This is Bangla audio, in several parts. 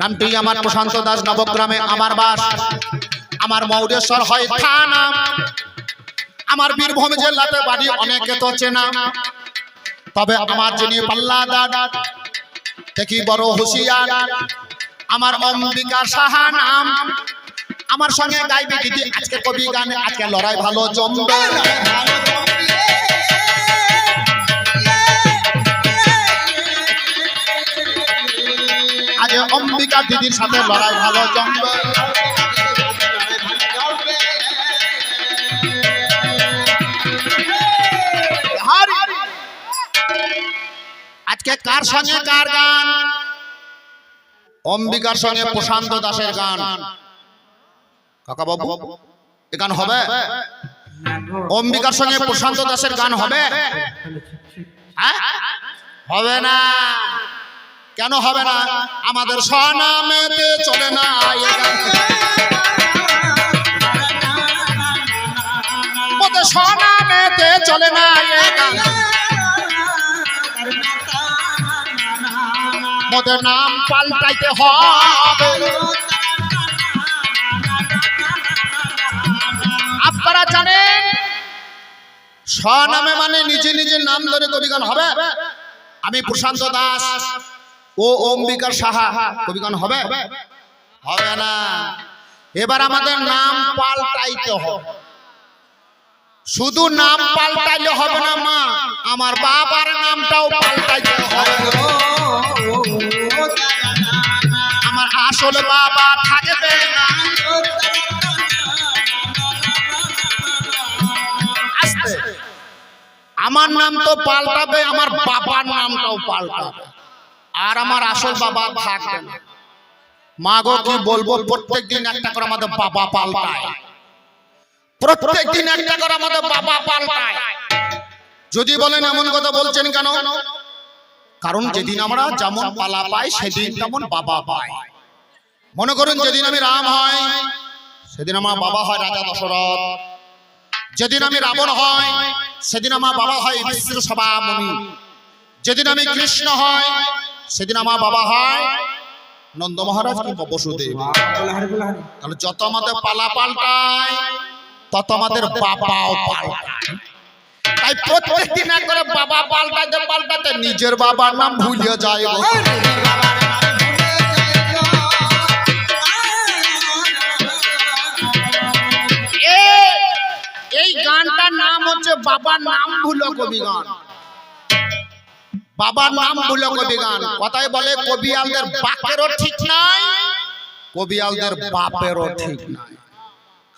নামটি আমার প্রশান্ত দাস নবগ্রামে আমার বাস। আমার মৌরেশ্বর হয় থানা। আমার বীরভূম জেলাতে বাড়ি অনেকে তো চেনা। তবে আমার যিনি পাল্লাদার, দেখি বড় হুঁশিয়ার। আমার অম্বিকা সাহা নাম। আমার সঙ্গে গাইবে দিদি, আজকে কবি গানে, আজকে লড়াই ভালো জমবে। অম্বিকা দিদির সাথে লড়াই ভালো জমবে আজকে কার সঙ্গে কার গান? অম্বিকার সঙ্গে প্রশান্ত দাসের গান। কাকা বাবু এ গান হবে? অম্বিকার সঙ্গে প্রশান্ত দাসের গান হবে? হ্যাঁ? হবে না। কেন হবে না? আমাদের স্বনামেতে চলে না স্বনামেতে চলে না মোদের নাম পাল্টাইতে হবে। আপনারা জানেন, স্বনামে মানে নিজে নিজের নাম ধরে কবিগান হবে? আমি প্রশান্ত দাস। ও অম্বিকার সাহা। কবিগান হবে? হবে না। এবার আমাদের নাম পাল্টাইতে হবে। শুধু নাম পাল্টাইলে হবে না মা, আমার বাবার নামটাও পাল্টাইতে হবে। আমার আসল বাবা থাকবে আমার নাম তো পাল্টাবে, আমার বাবার নামটাও পাল্টাবে। আর আমার আসল বাবা থাকবে না মা গো কি বলব? প্রত্যেক দিন একটা করে আমাদের বাবা পাল্টায়। প্রত্যেক দিন একটা করে আমাদের বাবা পাল্টায়। যদি বলেন এমন কথা বলছেন কেন? কারণ যেদিন আমরা যেমন পালা পাই, সেদিন তেমন বাবা পাই মনে করুন, যেদিন আমি রাম হয়, সেদিন আমার বাবা হয় রাজা দশরথ। যেদিন আমি রাবণ হয়, সেদিন আমার বাবা হয় বিশ্ব সভামণি। যেদিন আমি কৃষ্ণ হয় সেদিন আমার বাবা হয় নন্দ মহারাজ কিংবা বসুদেব। তাহলে যত আমাদের পালা পাল্টায়, তত আমাদের বাবাও পাল্টায়। তাই প্রত্যেক দিন করে বাবা পাল্টাতে পাল্টাতে নিজের বাবার নাম ভুলিয়ে যায় এই গানটার নাম হচ্ছে বাবার নাম ভুলো কবি গান। বাবার নাম ভুলো কবি গান কথায় বলে কবিয়ালদের বাপেরও ঠিক নাই কবিয়ালদের বাপেরও ঠিক নাই।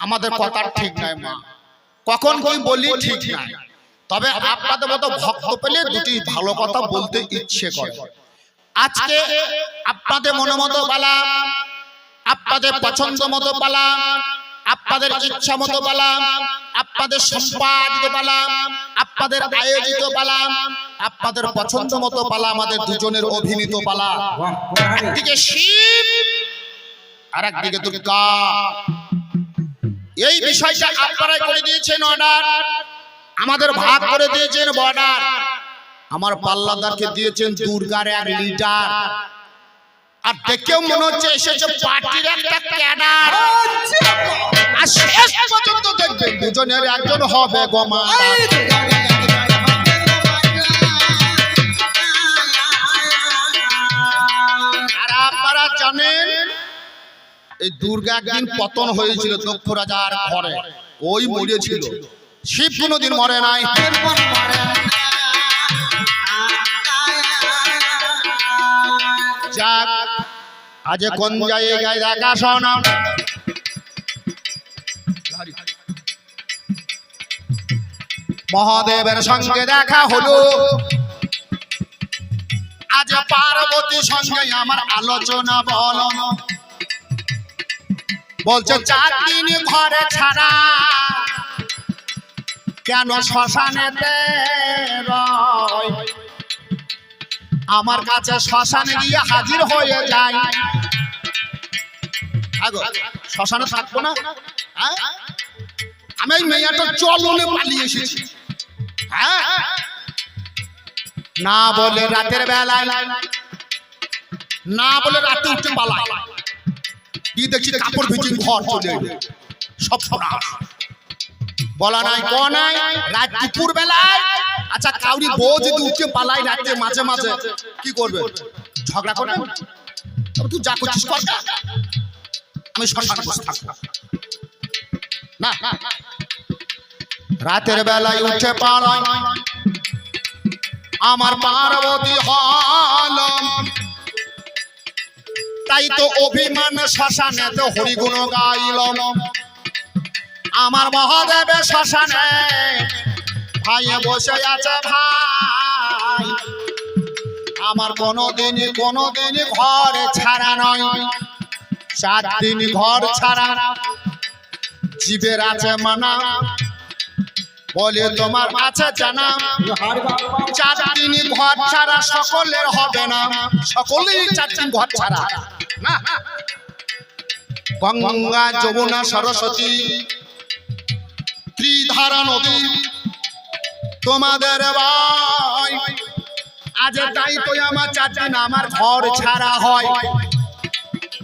আমাদের কথার ঠিক নাই মা। কখন কই বলি ঠিক নাই। তবে আপনাদের মতো ভক্ত পেলে দুটি ভালো কথা বলতে ইচ্ছে করে। আজকে আপনাদের মনে মতো পালা আপনাদের পছন্দ মতো পালা আপনাদের ইচ্ছা মতো পালা আপনাদের সম্পাদিত পালা আপনাদের আয়োজিত পালা আপনাদের পছন্দ মতো পালা আমাদের দুজনের অভিনীত পালা। একদিকে শিব আর একদিকে দুর্গা। এই বিষয়টা আপনারাই করে দিয়েছেন অর্ডার আমাদের ভাগ করে দিয়েছেন বর্ডার আমার পাল্লাদারকে দিয়েছেন দুর্গার এক লিডার আর দেখেও মনে হচ্ছে এসেছে পার্টির একটা ক্যাডার আর শেষ পর্যন্ত দেখবেন দুজনের একজন হবে গোমা জানেন, এই দুর্গা একদিন পতন হয়েছিল দক্ষ রাজার ঘরে। ওই মরেছিল। শিব কোনোদিন মরে নাই। যাক, আজ কোন জায়গায় দেখা শোনা মহাদেবের সঙ্গে দেখা হলো। আজ পার্বতীর সঙ্গে আমার আলোচনা বলো। বলছে, চার দিন ঘরে ছাড়া কেন শ্মশানেতে রয়? আমার কাছে শ্মশানে গিয়ে হাজির হয়ে যায়। শ্মশানে থাকব না? হ্যাঁ? আমি মেয়েটা চলনে পালিয়ে এসেছি। হ্যাঁ? না বলে রাতের বেলায়, না বলে রাতে উঠে পালায়। দিয়ে দেখছি? কাপড় ভিজিং ঘর চলে সব সরাস বলা নাই ক নাই? রাত দুপুর বেলায় আচ্ছা কাউরি বউ যদি উঠে পালাই রাতে মাঝে মাঝে, কি করবে? ঝগড়া করবে? তুই যা করছিস কর। আমি থাকব। না। রাতের বেলায় উঠে পালাই আমার পার্বতী হল। তাই তো অভিমান শ্মশানে তো হরিগুণ গাইল। আমার মহাদেবে শ্মশানে ভাইয়ে বসে আছে ভাই। আমার কোনোদিন কোনোদিন ঘর ছাড়া নয়। চার দিন ঘর ছাড়া। জীবের আছে মানা। বলে তোমার আছে জানা চার দিন ঘর ছাড়া সকলের হবে না। সকলেই চার দিন ঘর ছাড়া। গঙ্গা, যমুনা, সরস্বতী, ত্রিধারা নদী, তোমাদের ভাই। আজ তাই তো আমার চার দিন আমার ঘর ছাড়া হয়।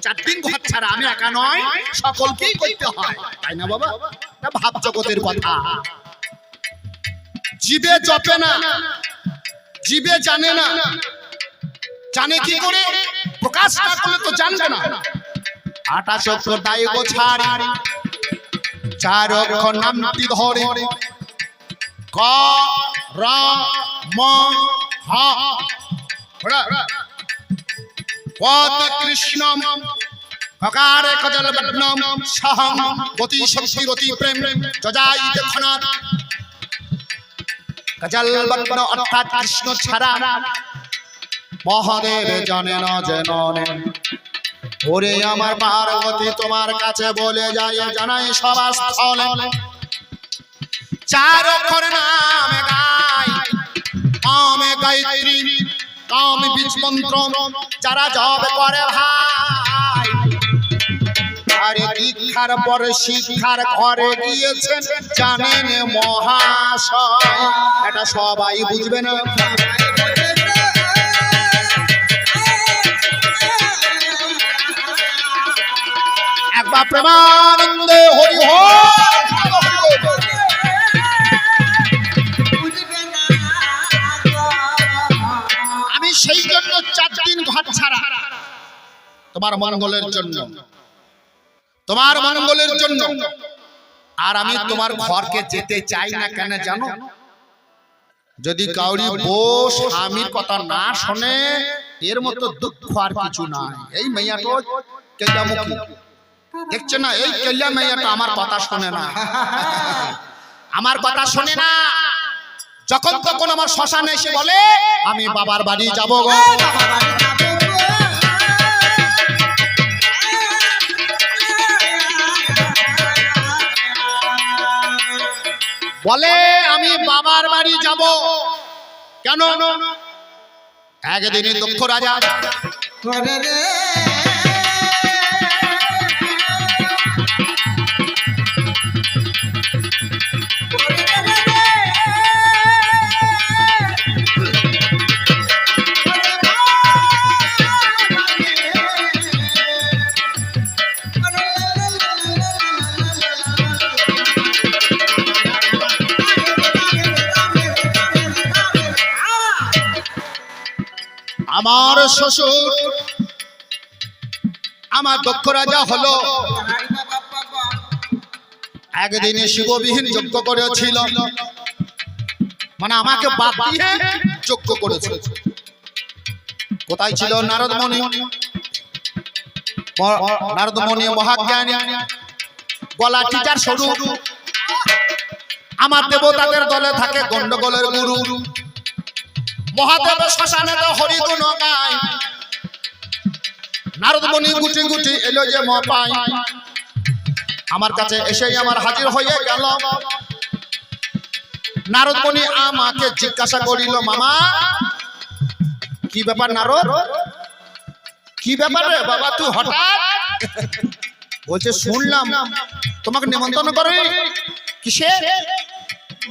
চার দিন ঘর ছাড়া আমি একা নয়, সকলকেই করতে হয়। তাই না বাবা? ভাব জগতের কথা। জীবে জপে না। জীবে জানে না। জানে কি করে? প্রকাশ না করলে তো জানবে না। আটা চক্র দায় গো ছাড়ি। চার অক্ষর নামটি ধরে। ক, র, ম, হ। পদ কৃষ্ণ হকারে কজল বদনম। সহম। গতি শক্তি রতি প্রেম। জজাই দেখনাথ কজল বদন অর্থাৎ কৃষ্ণ ছাড়া মহাদেব জানে না যেন ওরে আমার পার্বতী, তোমার কাছে বলে যায় জানাই সবার স্থলে চার অক্ষর নাম গাই কামে গায়ত্রী কাম বীজ মন্ত্র যারা জব করে ভাই। দীক্ষার পরে শিক্ষার ঘরে গিয়েছেন, জানেন মহাশয়। এটা সবাই বুঝবে না। আমি সেই জন্য চার দিন ঘর ছাড়া তোমার মঙ্গলের জন্য তোমার মঙ্গলের জন্য। আর আমি তোমার ঘরকে যেতে চাই না কেন জানো? যদি কাউরি বউ স্বামীর কথা না শোনে এর মতো দুঃখ আর কিছু নাই। এই মেয়াটো কেল্লামুখী। দেখছে না? এই কেল্লা মেয়াটা আমার কথা শোনে না। আমার কথা শোনে না। যখন তখন আমার শ্মশানে এসে বলে আমি বাবার বাড়ি যাব গো। বলে আমি বাবার বাড়ি যাব। কেন? একদিনই দক্ষ রাজা। আমার শ্বশুর। আমার দক্ষ রাজা হলো। একদিনে শিববিহীন যজ্ঞ করেছিল। মানে আমাকে বাদ দিয়ে যজ্ঞ করেছিল কোথায় ছিল নারদমণি? নারদমণি মহাজ্ঞানী। গলা টিচার সরু আমার দেবতাদের দলে থাকে গন্ডগোলের গুরু। মহাদেব শ্মশানে তো হরিগুণ গায় নারদমণি গুটি গুটি এলো যে মপাই আমার কাছে এসেই আমার হাজির হয়ে গেল। নারদমণি আমাকে জিজ্ঞাসা করিল, মামা, কি ব্যাপার নারদ? কি ব্যাপার রে বাবা তুই হঠাৎ? বলছে, শুনলাম, তোমাকে নিমন্ত্রণ করে কিসে?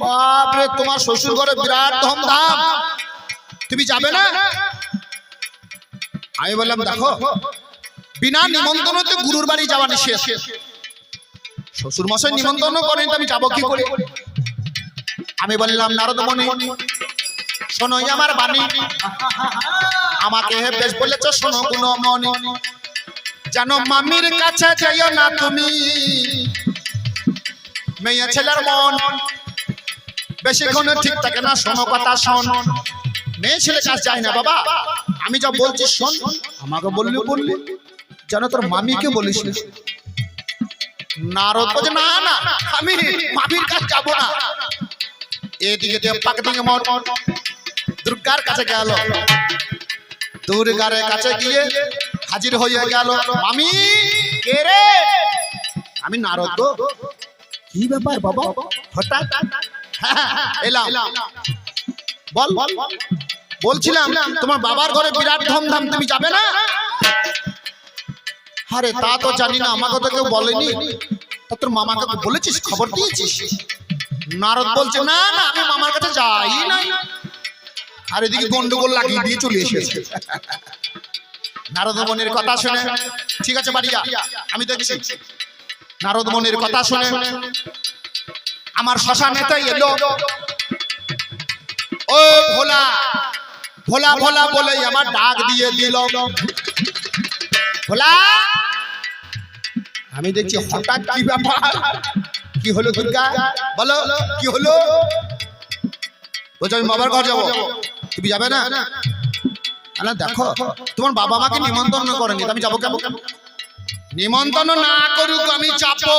বাপরে, তোমার শ্বশুর ঘরে বিরাট ধুমধাম। তুমি যাবে না? আমি বললাম, দেখো, বিনা নিমন্ত্রণতে গুরুর বাড়ি যাওয়া নিষেধ। শ্বশুর মশাই নিমন্ত্রণ করেন, আমি যাব কি করে? আমি বললাম নারদ মনে শোনো আমার বাণী। আমাকে বেশ বলেছ, শোনো কোন মনে জানো মামির কাছে যাইও না তুমি। মেয়ে ছেলের মন, বেশিক্ষণ ঠিক থাকে না, শোনো কথা শোন। মেয়ে ছেলে কাজ যায় না বাবা। আমি যা বলছি শোন। আমাকে বললি বললি যেন তোর মামিকে বলিস। নারদ বলছে না না আমি মামির কাজ যাব না। এদিকে দিয়ে পাক মর দুর্গার কাছে গেল। দুর্গার কাছে গিয়ে হাজির হয়ে গেল। মামি কে রে? আমি নারদ। কি ব্যাপার বাবা? হঠাৎ? হ্যাঁ, এলাম। বল। বলছিলাম, তোমার বাবার ঘরে বিরাট ধুমধাম, তুমি যাবে না? আরে তা তো জানি না, আমাকে তো কেউ বলেনি। তা তোর মামাকে বলেছিস, খবর দিয়েছিস? নারদ বলছে, না না, আমি মামার কাছে যাই নাই। আর এদিকে গন্ডগোল লাগিয়ে দিয়ে চলে এসেছে। নারদ মনের কথা শুনে, ঠিক আছে, বাড়ি যা, আমি দেখছি। নারদ মনের কথা শুনে, আমার শ্মশানেতে এলো। ও ভোলা ভোলা ভোলা বলে আমার ডাক দিয়ে দিল। ভোলা আমি দেখছি হঠাৎ কি ব্যাপার? কি হলো দুর্গা? বলো কি হলো? বলছো আমি বাবার ঘর যাব। তুমি যাবে না? দেখো তোমার বাবা মাকে নিমন্ত্রণ করেনি আমি যাব কেমন? নিমন্ত্রণ না করুক আমি চাপো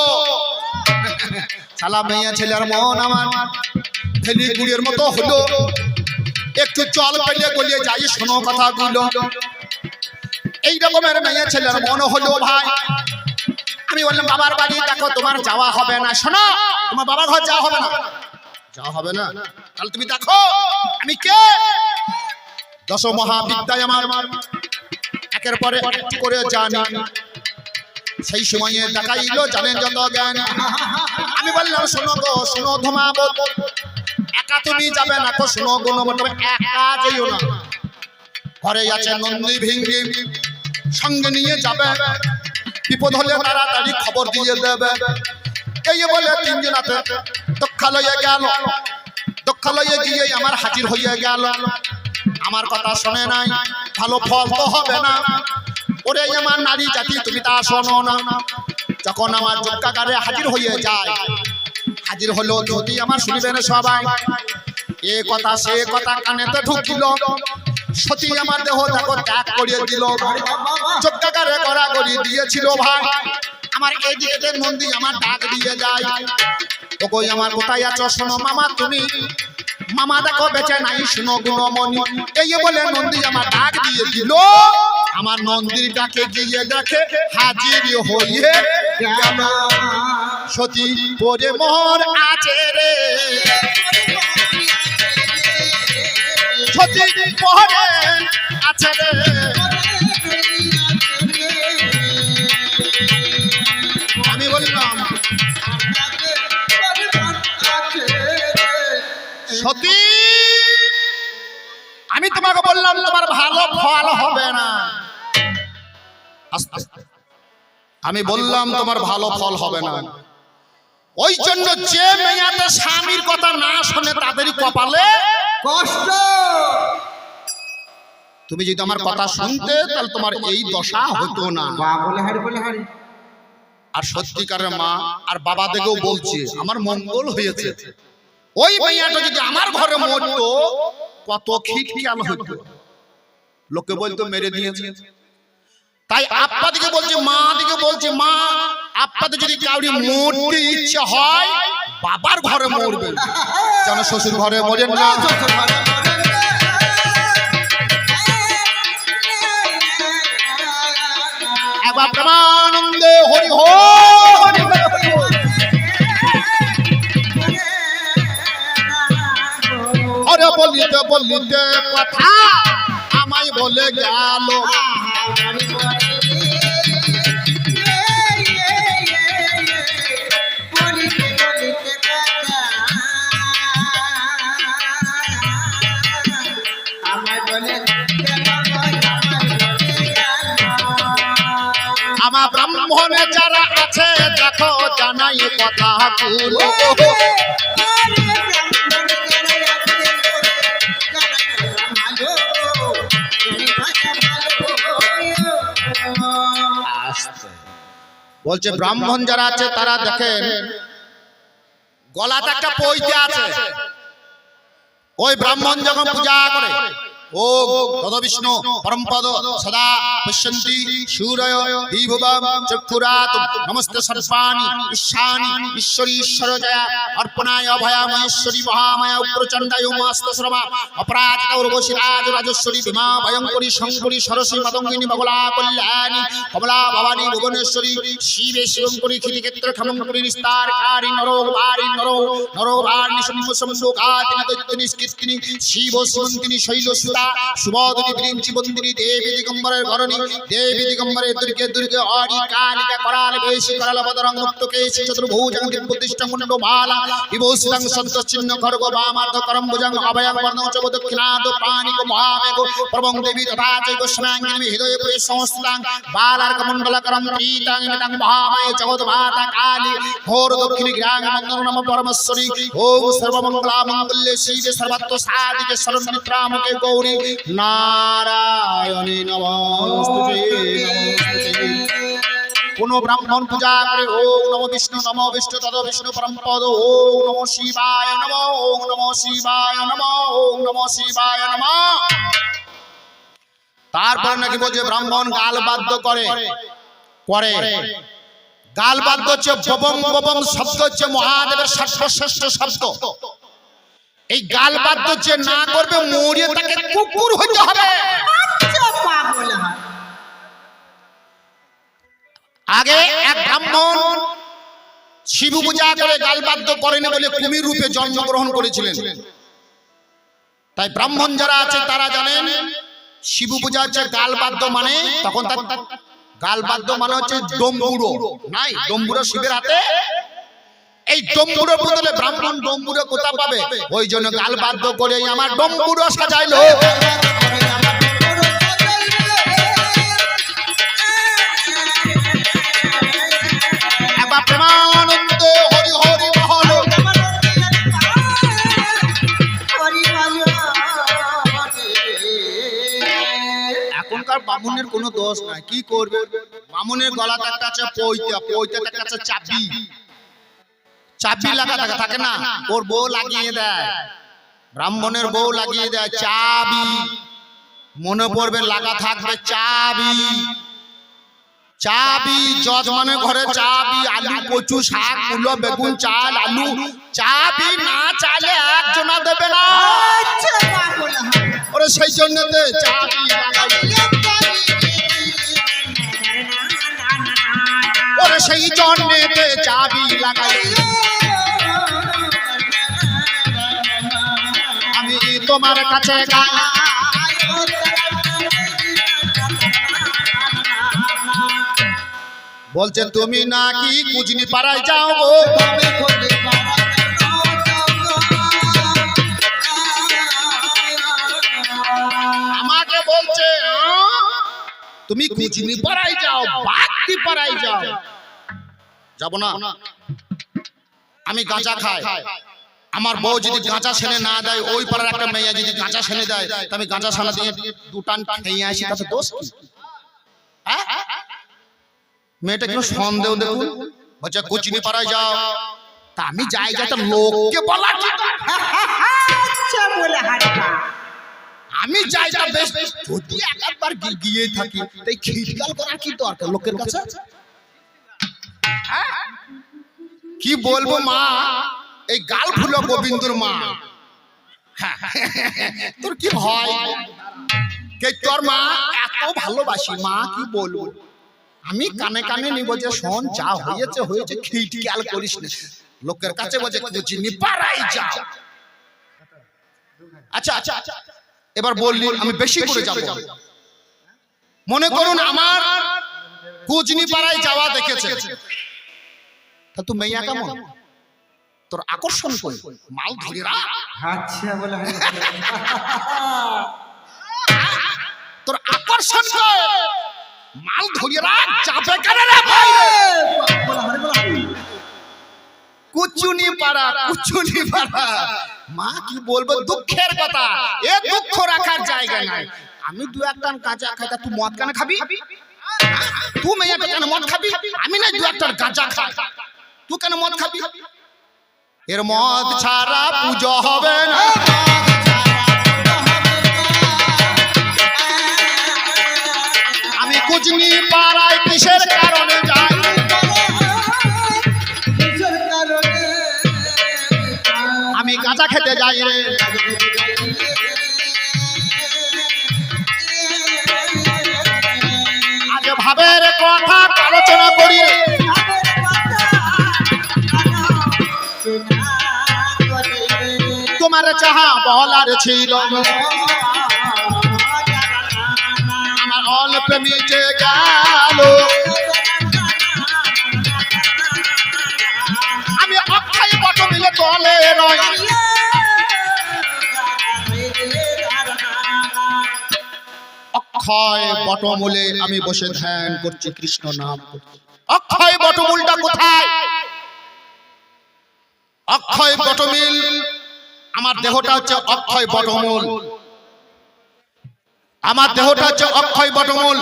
শালা মেয়ে ছেলের মন আমার। ফেলি গুড়ির মতো হলো। একটু জল পেলে গলিয়ে যাই, শোনো কথাগুলো। এই রকমের মেয়ে ছেলের মন হলো ভাই। আমি বললাম, বাবার বাড়ি দেখো, তোমার যাওয়া হবে না। শোনো, তোমার বাবার ঘর যাওয়া হবে না। যাওয়া হবে না? তাহলে তুমি দেখো, আমি কে? দশ মহাবিদ্যায় আমার একের পরে করে জানি। সেই সময়ে দেখাইলো জানেন যত জ্ঞান। আমি বললাম, শোনো গো, শোনো ধমাবত। একা তুমি যাবে না তো শোনো গো একা যেও না। ঘরে আছে নন্দী ভিঙ্গি, সঙ্গে নিয়ে যাবে। বিপদ হলে তাড়াতাড়ি খবর দিয়ে দেবে। এই বলে তিনজনাতে দক্ষালয়ে গেল। দক্ষালয়ে গিয়ে আমার হাজির হয়ে গেল। আমার কথা শোনে নাই, ভালো ফল তো হবে না। ওরে আমার নারী জাতি, তুমি তা শোনো না। যখন আমার যোগ্যাকারে হাজির হয়ে যায় হাজির হলো যদি আমার শুনবেন সবাই। এ কথা, সে কথা কানেতে ঢুকিল। সতী আমার দেহ দেখো ত্যাগ করিয়ে দিল। যোগ্যাকারে করা করি দিয়েছিল ভাই। আমার এদিকে নন্দী আমার ডাক দিয়ে যায়। ওকই আমার কোথায় আছো? শোনো মামা, তুমি। মামা দেখো, বেঁচে নাই, শুনো গুণমণি। এই বলে নন্দী আমার ডাক দিয়ে দিল। আমার নন্দীর ডাকে গিয়ে দেখে হাজির হইয়ে সতী, পরে মোর আছে রে। সতী, পরে আছে রে। আমি বললাম, সতী, আমি তোমাকে বললাম, তোমার ভালো ফল হবে না। আস্তে আস্তে। আমি বললাম, তোমার ভালো ফল হবে না। ওই জন্য যে মেয়াতে স্বামীর কথা না শোনে তাদেরই কপালে কষ্ট। তুমি যদি আমার কথা শুনতে তাহলে তোমার এই দশা হতো না। বলে হারি বলে হারি। আর সত্যিকারের মা আর বাবা দেখেও বলছে আমার মঙ্গল হয়েছে। ওই মেয়াটা যদি আমার ঘরে মরতো কত খিট খেয়াল হতো। লোকে বলতো মেরে দিয়েছে। তাই আপা দিকে বলছে মা দিকে বলছে মা আপনাদের যদি কাউরি মরতে ইচ্ছে হয় বাবার ঘরে মরবে। যেন শ্বশুর ঘরে মরেন না। একবার প্রেমানন্দে হরি হরি বলিতে বলিতে কথা আমায় বলে গেল। আমার ব্রাহ্মণে যারা আছে দেখো জানাই কথা বলছে ব্রাহ্মণ যারা আছে তারা দেখেন গলাতে একটা পইতে আছে। ওই ব্রাহ্মণ যখন পূজা করে ও তদ বিষ্ণু পরমপদ সদা পশ্যন্তি সূরয় বিভুবম চক্ষুরাত নমস্তে সর্বাণি ঈশানি ঈশ্বরী ঈশ্বর জয়া অর্পণায় অভয়া মহেশ্বরী মহামায়া উগ্রচণ্ডায় উমাস্ত শ্রমা অপরাজিত উর্বশী রাজ রাজস্বরী ভীমা ভয়ঙ্করী শঙ্করী সরসী মদঙ্গিনী বগলা কল্যাণী কমলা ভবানী ভুবনেশ্বরী শিবে শিবঙ্করী ক্ষিতিক্ষেত্র ক্ষমঙ্করী নিস্তার কারী নরো বারি নরো নরো বারি শম্ভু সুতা সুবোধনি বৃঞ্চি বন্দিনী দেবী দিগম্বরের ঘরণী দেবী দিগম্বরের দুর্গে দুর্গে অরি, কালিকা, করাল, বেশি করাল, বদরং, মুক্ত কেশি, চতুর্ভুজ প্রতিষ্ঠা, মুন্ড, মালা, বিভূষিতং সন্তশ্চিহ্ন খর্গ বামার্ধ করম ভুজং অভয়ং, বর্ণ চ দক্ষিণাদ পানিক মহামেঘ, প্রবং, দেবী তথা চৈব স্নাঙ্গিনী হৃদয়ে পুরে সংস্থাং বালার্ক, মণ্ডলকরম প্রীতাং মিতাং মহামায় জগৎ মাতা কালী, ঘোর, দক্ষিণী গ্রাম মন্দন নম, পরমেশ্বরী, ওম, সর্বমঙ্গলা, মঙ্গল্যে, শিবে, সর্বত্র সাধিকে শরণ্যত্রামকে গৌরী কোন ব্রাহ্মণ পূজা করে ওম নম বিষ্ণু নম বিষ্ণু তদ বিষ্ণু ওম নম শিবায় নম, ওম নম শিবায় নম, ওম নম শিবায় নম। তারপর নাকি বলছে ব্রাহ্মণ গাল বাদ্য করে। করে। গাল বাদ্য হচ্ছে ববং ববং শব্দ হচ্ছে মহাদেবের সর্বশ্রেষ্ঠ শব্দ। এই গাল বাদ্য যে না করবে মরিয়ে তাকে কুকুর হইতে হবে। আগে এক ব্রাহ্মণ শিব পূজা করে গালবাদ্য করেনি বলে কুমির রূপে জন্মগ্রহণ করেছিলেন। তাই ব্রাহ্মণ যারা আছে তারা জানেন শিব পূজা হচ্ছে গালবাদ্য মানে তখন তার গালবাদ্য মানে হচ্ছে ডম্বুড়ো নাই ডম্বুড়ো শিবের হাতে এই ডম্বুড়ো বদলে ব্রাহ্মণ ডম্বুড়ো কোথা পাবে? ওই জন্য গালবাদ্য করে আমার ডম্বুড়ো সাজাইলো। কোনো দোষ নাই। কি করবে? বামুনের গলাতে একটা আছে পৈতা, পৈতাতে একটা আছে চাবি। চাবি লাগা থাকে থাকে না? ওর বউ লাগিয়ে দেয়। ব্রাহ্মণের বউ লাগিয়ে দেয় চাবি। মনে পড়বে লাগা থাকবে চাবি। চাবি। যজমানের ঘরে চাবি আলু কচু শাক মূলো বেগুন চাল আলু। চাবি না চালে একজনা দেবে না। ওরে সেই জন্য দে চাবি লাগাই। সেই জন্য দে চাবি লাগাই আমি তোমার কাছে গাই। বলছে তুমি নাকি কুজনি পাড়ায় যাও আমাকে বলছে "আহ, তুমি কুচনি পাড়ায় যাও বাগদি পাড়ায় যাও। যাব না। আমি গাঁজা খাই। আমার বউ যদি গাঁজা সেনে না দেয় ওই পাড়ার একটা মেয়ে যদি গাঁজা সেনে দেয় তা আমি গাঁজা সানা দিয়ে দুটান খেয়ে আসি তাতে দোষ কি? হ্যাঁ? মেয়েটা কেন সন্দেহ দেখুন। বলছে কুচিনি পাড়ায় যাও। তা আমি যাই যাই তা লোককে বলা দরকার? আমি যাই যা বেশ যদি একবার গিয়ে থাকি তাই খিটকাল করার কি দরকার লোকের কাছে? কি বলব মা? এই গাল ফুলো গোবিন্দর মা। তোর কি কে তোর মা? এত ভালোবাসি মা, কি বলব? আমি কানে কানে নিব যে শোন, যা হয়েছে হয়েছে খিটকাল করিস না। লোকের কাছে বলছে কুচিনি পাড়াই যাও আচ্ছা আচ্ছা আচ্ছা। এবার বললি, আমি বেশি করে যাব। মনে করুন আমার কুচনি পাড়ায় যাওয়া দেখেছে। তা তুই মেয়া কেমন তোর আকর্ষণ করি মাল ধরে আচ্ছা বলে তোর আকর্ষণ কর মাল চাপে কেন রে হারি কুচুনি পাড়া কুচুনি পাড়া। মা কি বলব দুঃখের কথা। এ দুঃখ রাখার জায়গা নাই। আমি দু একটা গাঁজা খাই তা তুই মদ কেন খাবি? তুই মেয়েটা কেন মদ খাবি আমি না দু একটা গাঁজা খাই তুই কেন মদ খাবি এর মদ ছাড়া পুজো হবে না আমি কুচনি পাড়ায় কিসের কারণে যাই আমি গাঁজা খেতে যাই রে তোমার চাহা বলার ছিল। আমার অল্প মিটে গেল। আমি অক্ষয় বট মিলে রয় অক্ষয় আমি বসে ধ্যান করছি, কৃষ্ণ নাম অক্ষয় বটমূলটা কোথায়? অক্ষয় বটমিল আমার দেহটা হচ্ছে অক্ষয় বটমূল। আমার দেহটা হচ্ছে অক্ষয় বটমূল।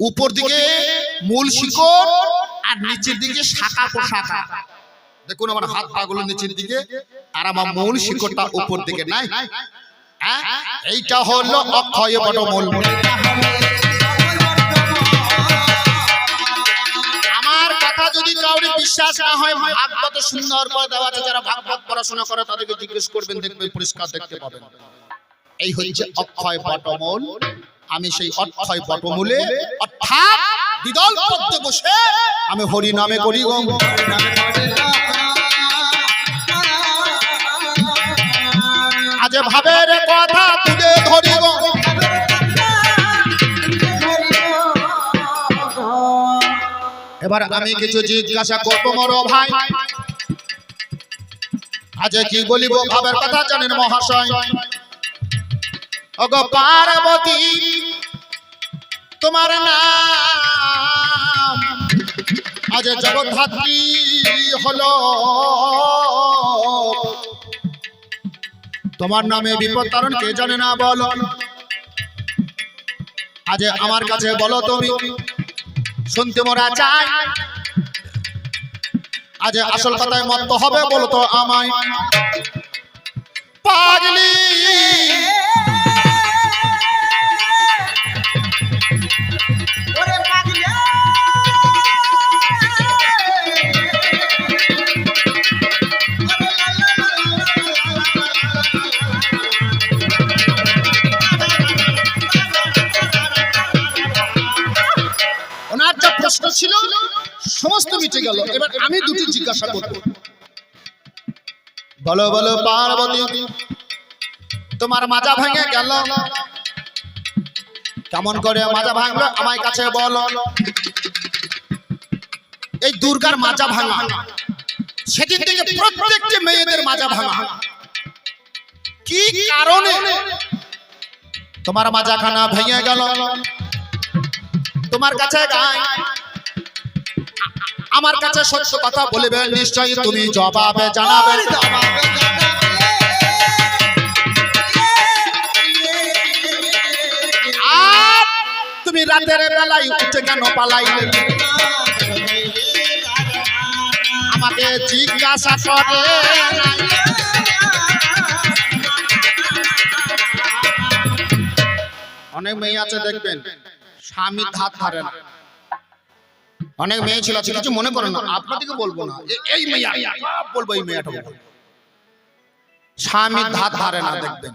উপর দিকে মূল শিকড় আর নিচের দিকে শাখা পোশাখা দেখুন আমার হাত পাগুলো নিচের দিকে আর আমার মূল শিকড়টা উপর দিকে নাই। হ্যাঁ? এইটা হলো অক্ষয় বটমূল। যদি কাউরে বিশ্বাস না হয় ভাগবত সুন্দর করে দেওয়া আছে, যারা ভাগবত পড়াশোনা করে তাদেরকে জিজ্ঞেস করবেন, দেখবেন পরিষ্কার দেখতে পাবেন। এই হচ্ছে অক্ষয় বটমূল। আমি সেই অক্ষয় বটমূলে, অর্থাৎ বিদল পদ্মে বসে আমি হরি নামে করি গম। আজ এবার আমি কিছু জিজ্ঞাসা করব মর ভাই। আজ কি বলিব ভাবের কথা জানেন মহাশয়? পার্বতী, তোমার নাম আজ জগদ্ধাত্রী হলো। তোমার নামে বিপদ তারণ কে জানে না বলো? আজ আমার কাছে বলো তুমি। শুনতে মোরা চাই আজ আসল কথায় মত হবে বলতো আমায়। পাগলি। জিজ্ঞাসা করব বলো বলো পার্বতী তোমার মাজা ভেঙে গেল। কেমন করে মাজা ভাঙলো আমার কাছে বলো। এই দুর্গার মাজা ভাঙা সেদিন থেকে প্রত্যেকটি মেয়েদের মাজা ভাঙা। কি কারণে তোমার মাজাখানা ভেঙে গেল? তোমার কাছে গায় আমার কাছে সত্য কথা বলবে নিশ্চয়ই তুমি জবাবে জানাবে। তুমি রাতের বেলায় উঠে কেন পালাইলে? আমাকে জিজ্ঞাসা করে। অনেক মেয়ে আছে দেখবেন স্বামীর ধার ধারে না। অনেক মেয়ে ছিল আছে কিছু মনে করেন না। আপনাদেরকে বলব না। এই মেয়ে বলব এই মেয়েটা বলব। স্বামীর ধার ধারে না দেখবেন।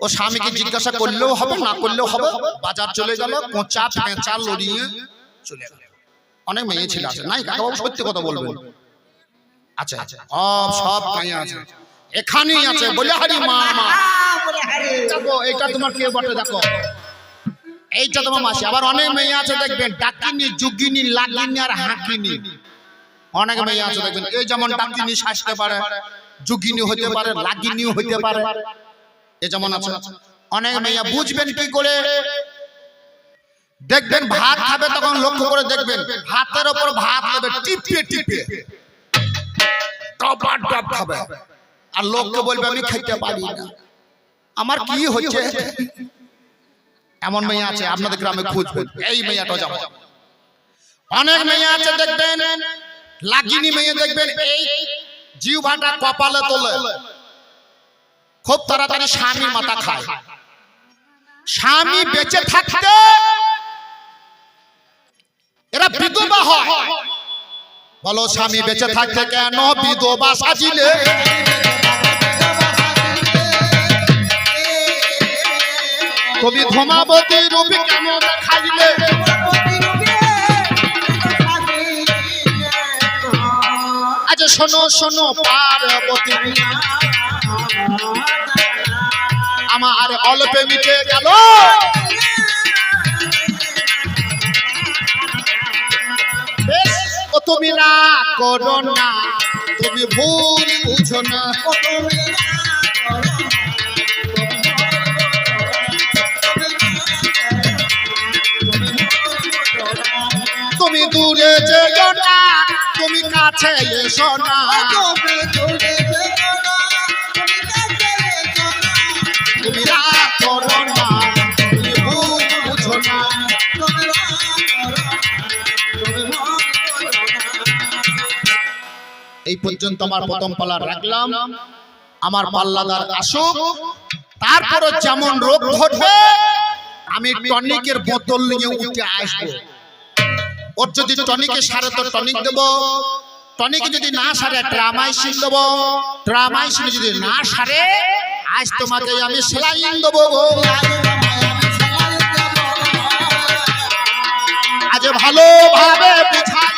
ও স্বামীকে জিজ্ঞাসা করলেও হবে না করলেও হবে বাজার চলে গেল কোঁচা পেঁচা লড়িয়ে চলে গেল। অনেক মেয়ে ছিল আছে। নাই কাকাবাবু সত্যি কথা বলবেন। আচ্ছা আচ্ছা সব সব কাইয়া আছে। এখানেই আছে। বলে হারি মা মা দেখো এইটা তোমার কে বটে দেখো। এইটা তোমার মাসি আবার অনেক মেয়ে আছে দেখবেন, ডাকিনি, যুগিনি, লাগিনি আর হাঁকিনি। অনেক মেয়ে আছে দেখবেন, এই যেমন ডাকিনি শাসতে পারে, যুগিনি হতে পারে, লাগিনিও হতে পারে, এ যেমন আছে। অনেক মেয়ে বুঝবেন কি করে? দেখবেন ভাত খাবে তখন লক্ষ্য করে দেখবেন, ভাতের ওপর ভাত নেবে, টিপে টিপে। টপার টপ খাবে। আর লোককে বলবে, আমি খেতে পারি না। আমার কি হচ্ছে? এমন মেয়ে আছে আপনাদের গ্রামে খুঁজবেন এই মেয়েটা যাব। অনেক মেয়ে আছে দেখবেন লাগিনি মেয়ে দেখবেন এই জিহ্বাটা কপালে তোলে। খুব তাড়াতাড়ি স্বামী মাথা খায়। স্বামী বেঁচে থাকতে এরা বিধবা হয়। বলো স্বামী বেঁচে থাকতে কেন বিধবা সাজিলে? তুমি ধমাবতী রূপী কেন দেখাইলে আজ শোনো শোনো, পার্বতী। আমার অল্পে মিটে গেল। তুমি রাগ করো না। তুমি ভুল বুঝো না। তুমি দূরে যেও না, তুমি কাছে এসো না। এই পর্যন্ত আমার প্রথম পালা রাখলাম। আমার পাল্লাদার আসুক তারপরে যেমন রোগ ঘটবে আমি টনিকের বোতল নিয়ে উঠে আসব। ওর যদি টনিকে সারে, তো টনিক দেবো। টনিকে যদি না সারে, ট্রামাইসিন দেবো। ট্রামাইসিন যদি না সারে, আজ তোমাকে আমি সেলাইন দেবো গো। আজ ভালোভাবে বুঝাই